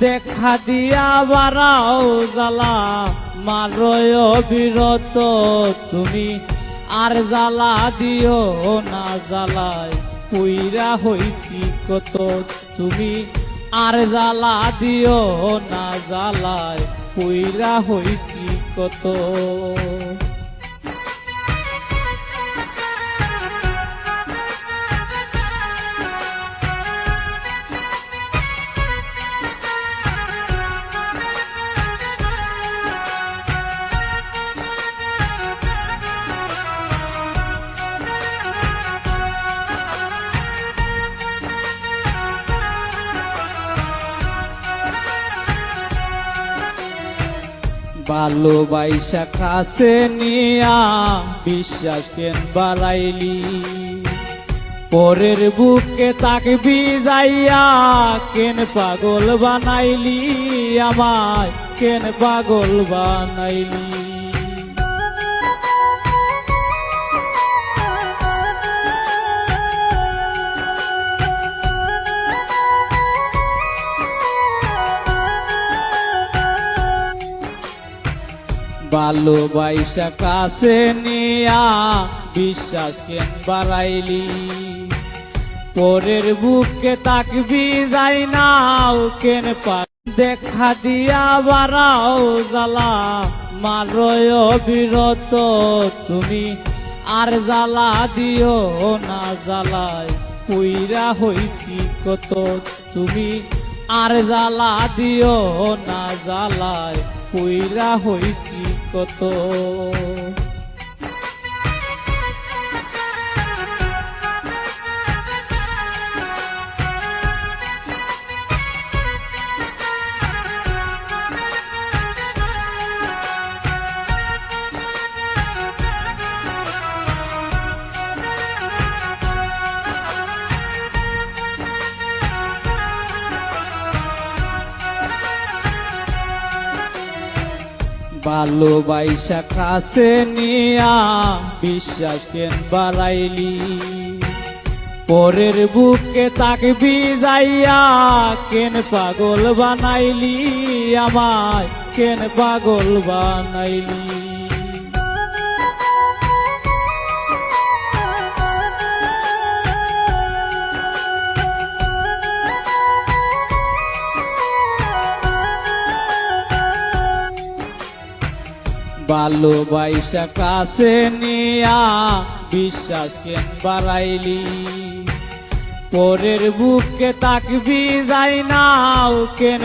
দেখা দিয়া বারাও জ্বালা, মারয় বিরত তুমি। আর জ্বালা দিও না জ্বালায় পুইরা হইছি কত তুমি। আর জ্বালা দিও না জ্বালায় পুইরা হইছি কত। ভালোবাইসা কাছে নিয়া বিশ্বাস কেন বাড়াইলি? পরের বুকে তাকে বিজাইয়া কেন পাগল বানাইলি? আমায় কেন পাগল বানাইলি? ভালোবাইসা কাছে নিয়া বিশ্বাস কেন বাড়াইলি? পরের বুকে তাকবি যাই নাও কেন দেখা দিয়া বাড়াও জ্বালা মারয় বিরত তুমি আর জ্বালা দিও না জ্বালায়। পুইরা হইছি কত, তুমি আর জ্বালা দিও না জ্বালায় পুইরা হইছি কত। ভালোবাইসা কাছে নিয়া বিশ্বাস কেন বাড়াইলি? পরের বুকে তাকে বিজাইয়া কেন পাগল বানাইলি আমায়? কেন পাগল বানাইলি? ভালোবাইসা কাছে নিয়া বিশ্বাস কেন বাড়াইলি? পরের বুকে তাকবি যাই নাও কেন